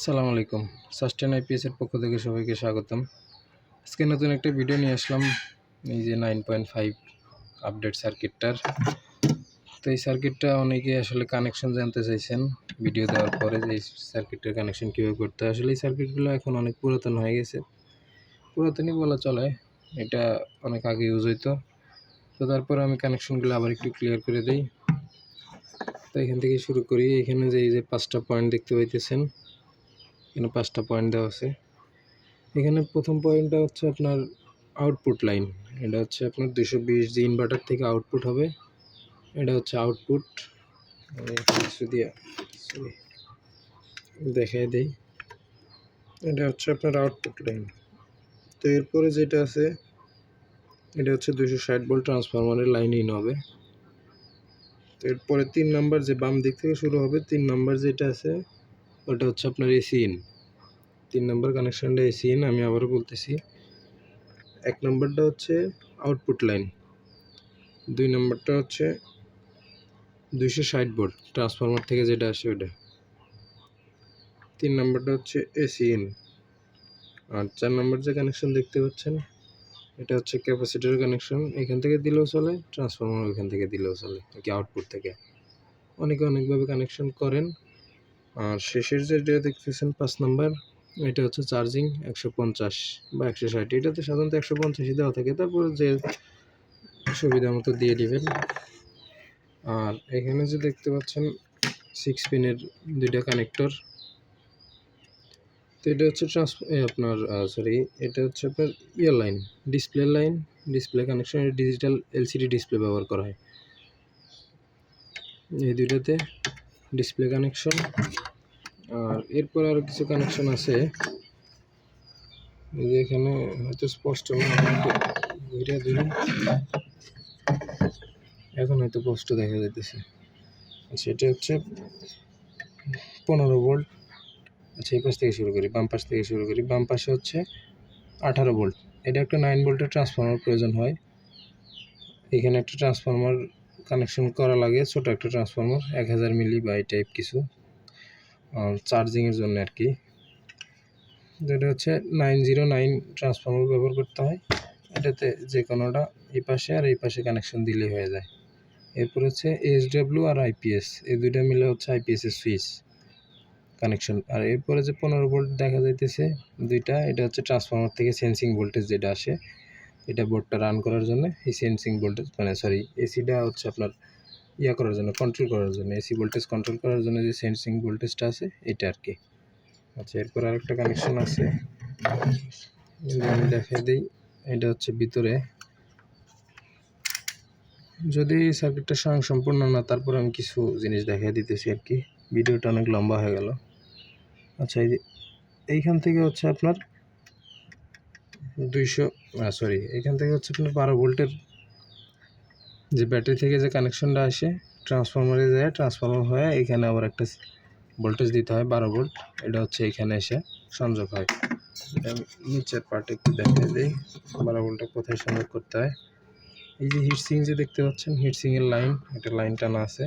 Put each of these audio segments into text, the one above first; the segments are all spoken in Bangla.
আসসালামু আলাইকুম। সাস্টেন আইপিএসের পক্ষ থেকে সবাইকে স্বাগতম। আজকে নতুন একটা ভিডিও নিয়ে আসলাম। এই যে নাইন পয়েন্ট ফাইভ আপডেট সার্কিটটার তো এই সার্কিটটা অনেকে আসলে কানেকশন জানতে চাইছেন। ভিডিও দেওয়ার পরে যে এই সার্কিটটার কানেকশন কীভাবে করতে হয়। আসলে এই সার্কিটগুলো এখন অনেক পুরাতন হয়ে গেছে। পুরাতনই বলা চলে। এটা অনেক আগে ইউজ হইতো। তো তারপরে আমি কানেকশনগুলো আবার একটু ক্লিয়ার করে দিই। তো এখান থেকে শুরু করি। এখানে যে, এই যে পাঁচটা পয়েন্ট দেখতে পাইতেছেন। এখানে পাঁচটা পয়েন্ট দেওয়া আছে। এখানে প্রথম পয়েন্টটা হচ্ছে আপনার আউটপুট লাইন এটা হচ্ছে আপনার দুশো বিশ জি ইনভার্টার থেকে আউটপুট হবে, এটা হচ্ছে আউটপুট দেখাই দেই। এটা হচ্ছে আপনার আউটপুট লাইন তো এরপরে যেটা আছে, এটা হচ্ছে দুশো ষাট ভোল্ট ট্রান্সফরমারের লাইন ইন হবে। তো এরপরে তিন নাম্বার যে বাম দিক থেকে শুরু হবে, তিন নাম্বার যেটা আছে, ওটা হচ্ছে আপনার এসি ইন তিন নম্বর কানেকশানটা এসি ইন আমি আবারও বলতেছি। এক নম্বরটা হচ্ছে আউটপুট লাইন দুই নম্বরটা হচ্ছে দুইশো ষাট বোর্ড ট্রান্সফরমার থেকে যেটা আসে ওটা তিন নম্বরটা হচ্ছে এসি ইন আর চার নম্বর যে কানেকশন দেখতে পাচ্ছেন, এটা হচ্ছে ক্যাপাসিটার কানেকশন এখান থেকে দিলেও চলে ট্রান্সফরমার ওইখান থেকে দিলেও চলে কি আউটপুট থেকে। অনেকে অনেকভাবে কানেকশন করেন, আর শেষের যেটা দেখতেছেন, পাঁচ নাম্বার এটা হচ্ছে চার্জিং একশো পঞ্চাশ বা একশো ষাট। এটাতে সাধারণত একশো পঞ্চাশই দেওয়া থাকে। তারপরে যে সুবিধা মতো দিয়ে দিবেন। আর এখানে যে দেখতে পাচ্ছেন সিক্স পিনের দুইটা কানেক্টর তো এটা হচ্ছে ট্রান্স আপনার সরি এটা হচ্ছে আপনার ইয়ার line display line display connection digital LCD display ব্যবহার করা হয়। এই দুইটাতে ডিসপ্লে কানেকশন আর এরপর আরও কিছু কানেকশন আছে। এই যে এখানে হয়তো স্পষ্ট ঘুরে ধরে এখন হয়তো স্পষ্ট দেখা যাইতেছে। আচ্ছা এটা হচ্ছে পনেরো ভোল্ট আচ্ছা এই পাশ থেকে শুরু করি, বাম পাশ থেকে শুরু করি। বাম পাশে হচ্ছে আঠারো ভোল্ট এটা একটা নাইন ভোল্টের ট্রান্সফর্মার প্রয়োজন হয়। এখানে একটা ট্রান্সফর্মার কানেকশন করা লাগে, ছোট একটা ট্রান্সফর্মার এক হাজার মিলি বা এই টাইপ কিছু। চার্জিংয়ের জন্য আর কি। যেটা হচ্ছে নাইন জিরো নাইন ট্রান্সফর্মার ব্যবহার করতে হয়। এটাতে যে কোনোটা এই পাশে আর এই পাশে কানেকশন দিলেই হয়ে যায়। এরপর হচ্ছে এসডাব্লিউ আর আইপিএস এই দুইটা মিলে হচ্ছে আইপিএস এর সুইচ কানেকশন আর এরপরে যে পনেরো ভোল্ট দেখা যাইতেছে দুইটা, এটা হচ্ছে ট্রান্সফর্মার থেকে সেন্সিং ভোল্টেজ যেটা আসে, এটা বোর্ডটা রান করার জন্য। এই সেন্সিং ভোল্টেজ মানে সরি এসিটা হচ্ছে আপনার ইয়া করার জন্য কন্ট্রোল করার জন্য এসি ভোল্টেজ কন্ট্রোল করার জন্য যে সেন্সিং ভোল্টেজটা আছে, এটা আর কি আচ্ছা এরপর আরেকটা কানেকশন আছে। আমি দেখাই দিই, এটা হচ্ছে ভিতরে। যদি সার্কিটটা স্বয়ং সম্পূর্ণ না, তারপর আমি কিছু জিনিস দেখাই দিতেছি আর কি ভিডিওটা অনেক লম্বা হয়ে গেল। আচ্ছা এই যে এইখান থেকে হচ্ছে আপনার দুইশো সরি এইখান থেকে হচ্ছে আপনার বারো ভোল্টের যে ব্যাটারি থেকে যে কানেকশনটা আসে ট্রান্সফরমারে যায় ট্রান্সফরমার হয়ে এখানে আবার একটা ভোল্টেজ দিতে হয়, বারো ভোল্ট এটা হচ্ছে এখানে এসে সংযোগ হয়। নিচের পার্টে একটু দেখে দিই, বারো ভোল্টটা কোথায় সংযোগ করতে হয়। এই যে হিটসিং যে দেখতে পাচ্ছেন হিটসিংয়ের লাইন একটা লাইন টানা আছে।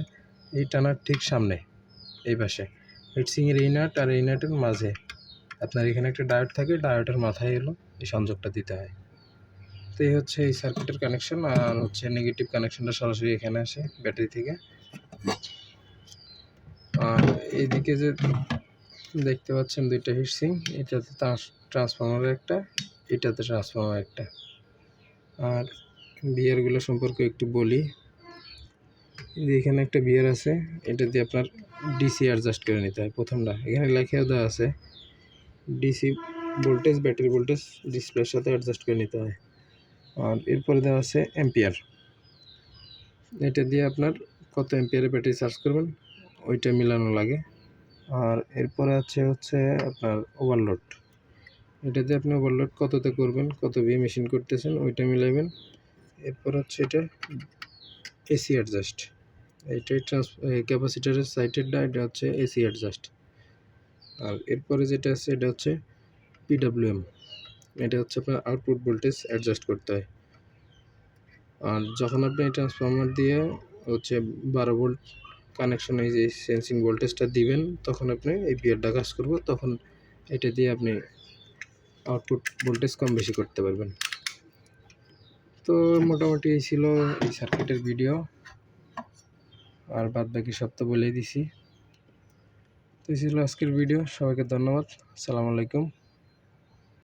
এই টানার ঠিক সামনে, এই পাশে। হিটসিংয়ের এই নাট আর এই নাটের মাঝে। আপনার এখানে একটা ডায়োড থাকে ডায়োডের মাথায় এলো, এই সংযোগটা দিতে হয়। তো এই হচ্ছে এই সার্কিটের কানেকশন আর হচ্ছে নেগেটিভ কানেকশনটা সরাসরি এখানে আসে ব্যাটারি থেকে। আর এইদিকে যে দেখতে পাচ্ছেন দুইটা হিটসিং এটাতে ট্রান্সফর্মার একটা, এটাতে ট্রান্সফর্মার একটা। আর বিয়ারগুলো সম্পর্কে একটু বলি। এখানে একটা বিয়ার আছে, এটা দিয়ে আপনার ডিসি অ্যাডজাস্ট করে নিতে হয়। প্রথমটা, এখানে লেখাও দেওয়া আছে ডিসি ভোল্টেজ ব্যাটারি ভোল্টেজ ডিসপ্লের সাথে অ্যাডজাস্ট করে নিতে হয়। আর এরপরে দেওয়া আছে এম্পিয়ার এটা দিয়ে আপনার কত এম্পিয়ারের ব্যাটারি চার্জ করবেন, ওইটা মিলানো লাগে। আর এরপরে আছে হচ্ছে আপনার ওভারলোড এটা দিয়ে আপনি ওভারলোড কততে করবেন, কত বিয়ে মেশিন করতেছেন, ওইটা মিলাইবেন। এরপর হচ্ছে এটা এসি অ্যাডজাস্ট এইটাই ট্রান্স ক্যাপাসিটারের সাইটেরটা এটা হচ্ছে এসি অ্যাডজাস্ট আর এরপরে যেটা আছে, এটা হচ্ছে পিডাব্লিউএম এটা হচ্ছে আপনার আউটপুট ভোল্টেজ অ্যাডজাস্ট করতে হয়। আর যখন আপনি ট্রান্সফর্মার দিয়ে হচ্ছে বারো ভোল্ট কানেকশন এই যে সেন্সিং ভোল্টেজটা দিবেন, তখন আপনি এই বিয়ারটা কাজ করব, তখন এটা দিয়ে আপনি আউটপুট ভোল্টেজ কম বেশি করতে পারবেন। তো মোটামুটি এই ছিল এই সার্কিটের ভিডিও আর বাদ বাকি সব তো বলেই দিছি। তো এই ছিল আজকের ভিডিও সবাইকে ধন্যবাদ। আসসালামু আলাইকুম।